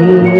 এই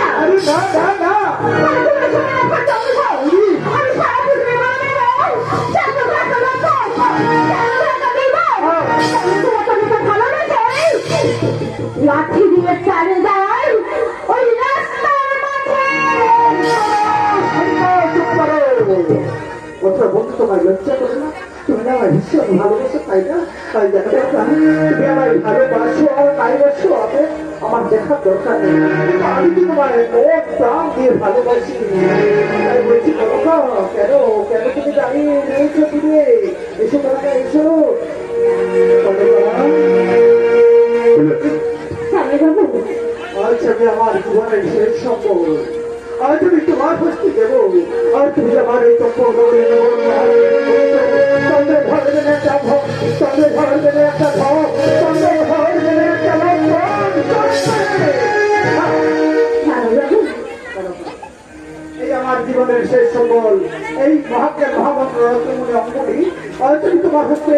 লাঠি দিয়ে চালে যায় ওই রাস্তার মাঝে চুপ করো কথা বলতে তোমার লজ্জা করে না তুমি আমার তাই না তাই দেখা আমার ভালোবাসো তাই বসো আমার দেখার দরকার নেই। আমি তো তোমার মন প্রাণ দিয়ে ভালোবাসি। তাই বলছি কনকা কেন? কেন তুমি দাঁড়িয়ে দূরে? এসো এসো। আজ আমি আমার জীবনের শেষ সম্পর্ক আজ আমি তোমার হস্তে দেবো। আর তুমি আমার এই সম্পর্ক আজ আমি তোমার হস্তে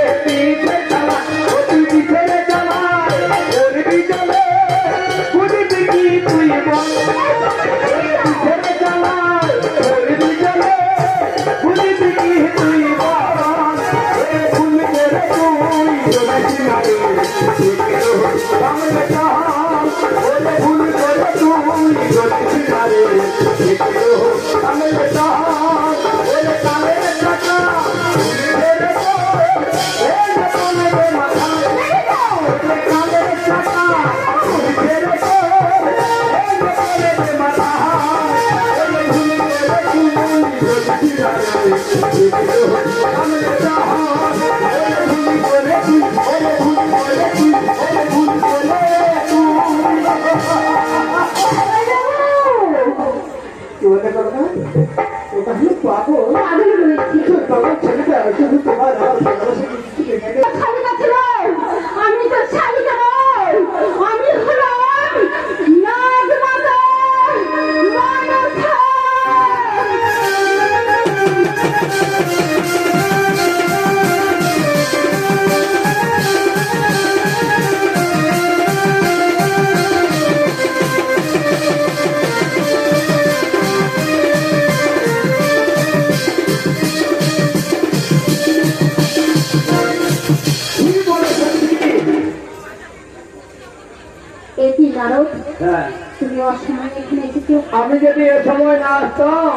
আমি যদি এ সময় না আসতাম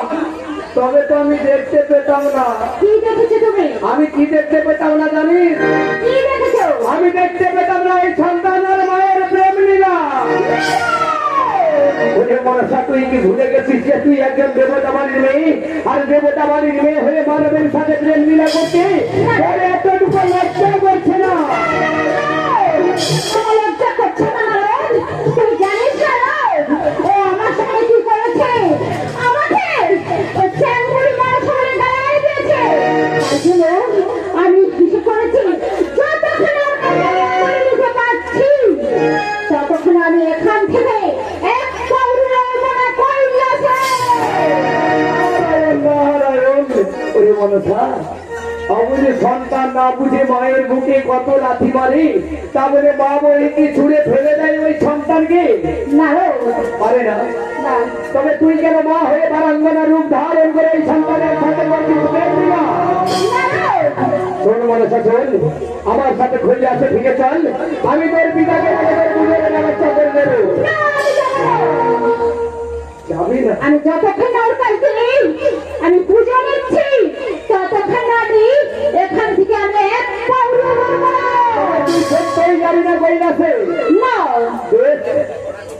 তবে তো আমি দেখতে পেতাম না। কি দেখেছ তুমি? আমি কি দেখতে পেতাম না জানিস কি দেখেছ? আমি দেখতে পেতাম না এই সন্তানের মায়ের প্রেম লীলা। ওরে মনসা তুই কি ভুলে গেছিস যে তুই একজন দেবতা বাড়ির মেয়ে? আর দেবতা বাড়ির মেয়ে হয়ে মানবের সাথে প্রেম লীলা করতে পারে না। তবে তুই কেন মা হয়ে বারাঙ্গনা রূপ ধারণ করে এই সন্তানের সাথে? শোন মনসা আমার সাথে খুঁজে আসে ঠিক চল। আমি তোর পিতাকে তোর ব্যবস্থা করে দেবো। আমি যতক্ষণ ওর কাছে নেই আমি পুজো নিচ্ছি ততক্ষণ আমি এখান থেকে আমি এক তুই সত্যই যাবি না কৈলাসে না।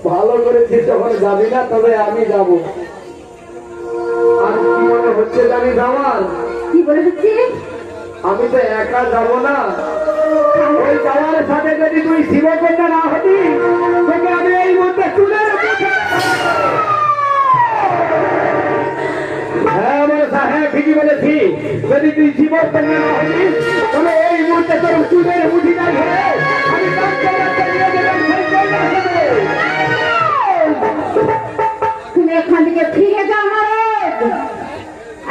ভালো করেছিস যখন যাবি না তবে আমি যাব। আর কি মনে হচ্ছে জানিস আমার কি বলে হচ্ছে? আমি তো একা যাব না। ওই যাওয়ার সাথে যদি তুই শিবকন্যা না হতি তোকে আমি এই মধ্যে তুলে হ্যাঁ হ্যাঁ ঠিকই বলেছি। যদি তুই শিবকন্যা না হতি তবে এই মুহূর্তে তোর চুলের মুঠি না ধরে আমি তুমি এখান থেকে ফিরে যাও নারদ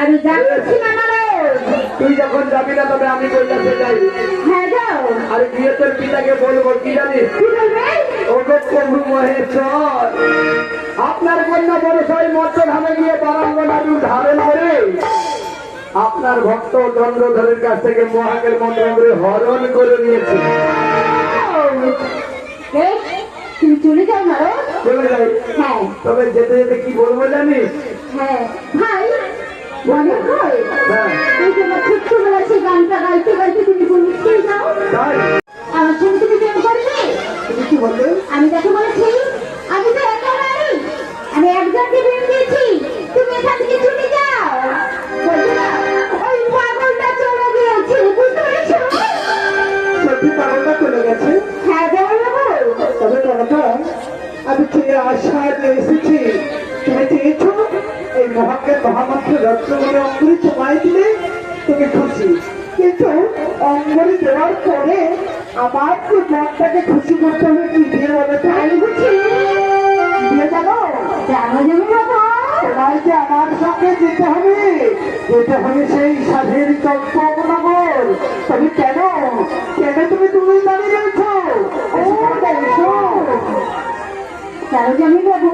আমি যাচ্ছি না নারদ তুই যখন যাবি না তবে আমি কৈলাসে যাই। হ্যাঁ যাও। আর গিয়ে তোর পিতাকে বলব কি জানিস? কি বলবে? ও প্রভু মহেশ্বর। আপনার কন্যা বরসাই মৎস্য ধামে গিয়ে বারাঙ্গনা ধারণ করে। আপনার ভক্ত চন্দ্রধরের কাছ থেকে মহাকের মন্ত্র করে হরণ করে নিয়েছে তুমি চলে যাও নারদ চলে যাই। হ্যাঁ। তবে যেতে যেতে কি বলব জানিস? হ্যাঁ। ভাই মনে হয়। হ্যাঁ। এই তোমার ছোট্টবেলা সেই গানটা গাইতে গাইতে তুমি বলতেই যাও। আমার সঙ্গে তুমি প্রেম করবে তুমি কি বললে? আমি যাকে বলেছি আমি তো একা আমি একজনকে প্রেম দিয়েছি। তুমি এখান থেকে ছুটে রত্নগুলো অঙ্গুরি তোমায় দিলে তুমি খুশি। কিন্তু অঙ্গুরি দেওয়ার পরে আমার তো মনটাকে খুশি করতে হবে কি? দিয়ে বলো তাই বুঝি দিয়ে যাব জানো যাব বাবা যে আমার সঙ্গে যেতে হবে যেতে হবে সেই সাধের চম্পকনগর তবে কেন? কেন তুমি তুমি দাঁড়িয়ে রয়েছো জানো জানি বাবু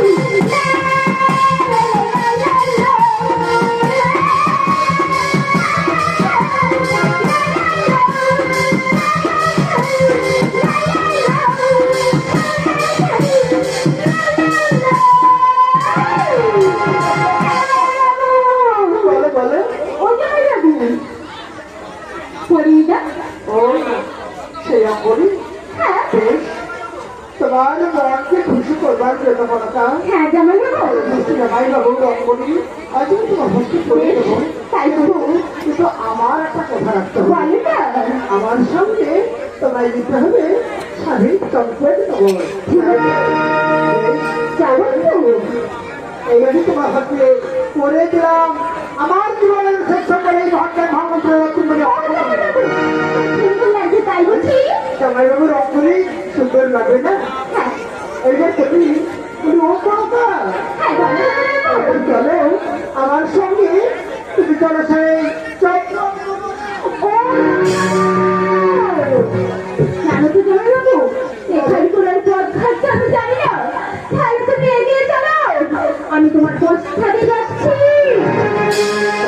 Yeah! বাবু তোমার হস্তে করে দেবো তাই তো। কিন্তু আমার একটা কথা রাখতে হবে। আমার সঙ্গে তোমায় দিতে হবে স্বামী চম্পের খবর জামাই বাবু এই আমি তোমার হাতে করে দিলাম আমার জীবনের শেষ করে এই ঘটনা ভঙ্গ করে তাই বলছি। জামাইবাবু রঙ্গনি সুন্দর লাগবে না? হ্যাঁ। এইবার তুমি তুমি ও করো চলো আমার সঙ্গে তুমি চলো সেই জানো তো জামাই বাবু এখানে পথ ঘাটতে আমি জানি না। তাহলে তুমি এগিয়ে চলো। আমি তোমার পথে যাচ্ছি।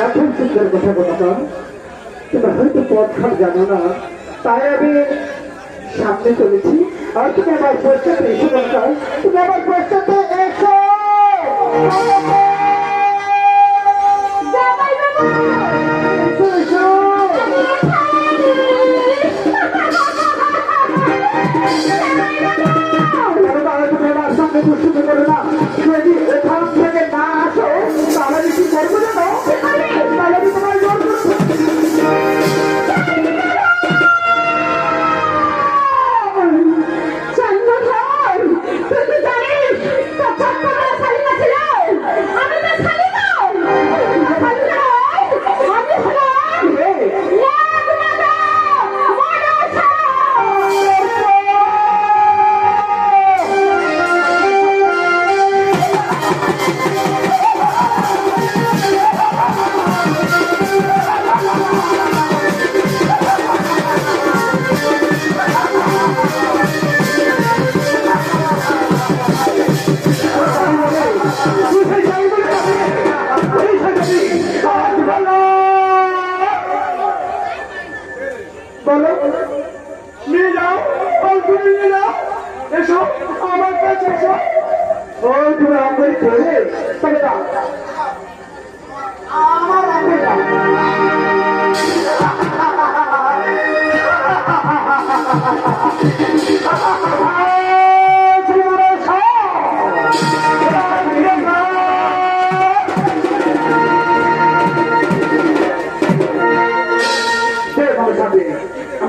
এখন সুন্দর কথা বলতাম তোমরা হয়তো পথ ঘাট জানো না তাই আমি সামনে চলেছি। আর তুমি আমার পশ্চাতে এসো দরকার। তুমি আমার পশ্চাতে এসো জামাই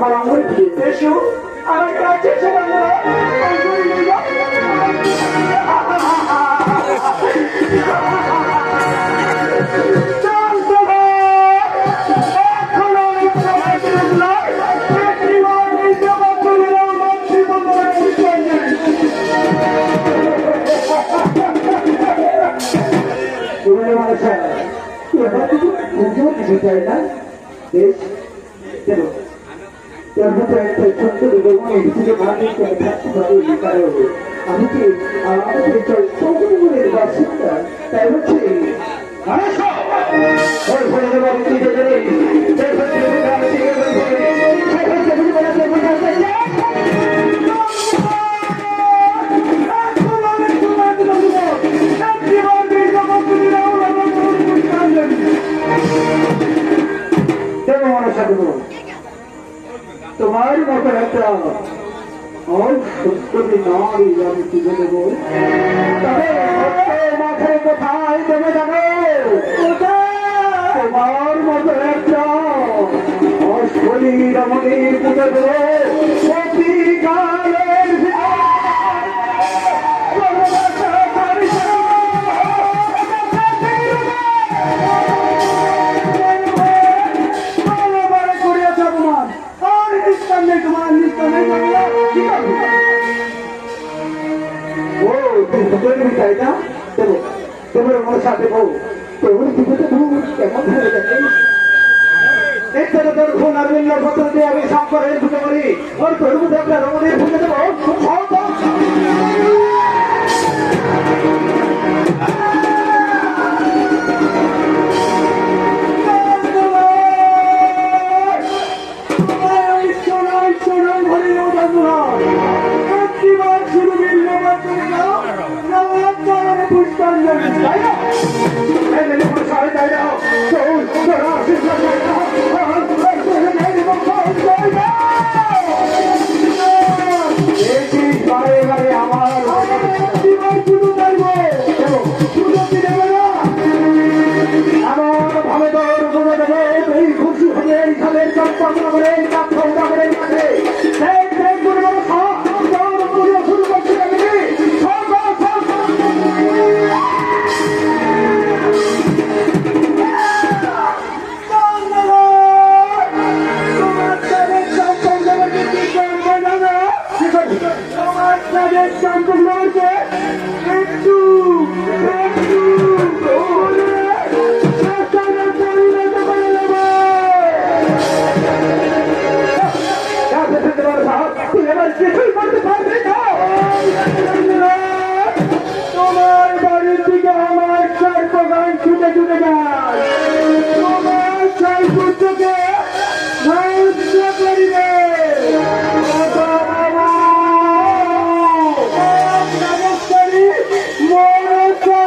আমার দিয়ে এসো আমার কাছে এসো বন্ধুরা অঙ্গুলি দুর্গম এসেছিল ভাবি করে থাকতে পারি এই কারণে আমি কি আমাদের বাসিন্দা তাই হচ্ছে একটা ওই সুন্দরী নারী, আমি তুলে দেবো মাথায় কোথায় জানো তোমার মতো একটা অশ্বলী রমণী পুজো দেবো দেবো সাথে বউ তোর দিকে তো কেমন যাবে এর তোর ফোন আর বিন্ন পত্র দিয়ে আমি সাফ করে ওর প্রভু দেখলে রমণীর ঢুকে দেবো তোমার বাড়ির দিকে আমার চার বাগান ছুটে ছুটে যায় তোমার চার পুত্রকে ধ্বংস করিবে মনসা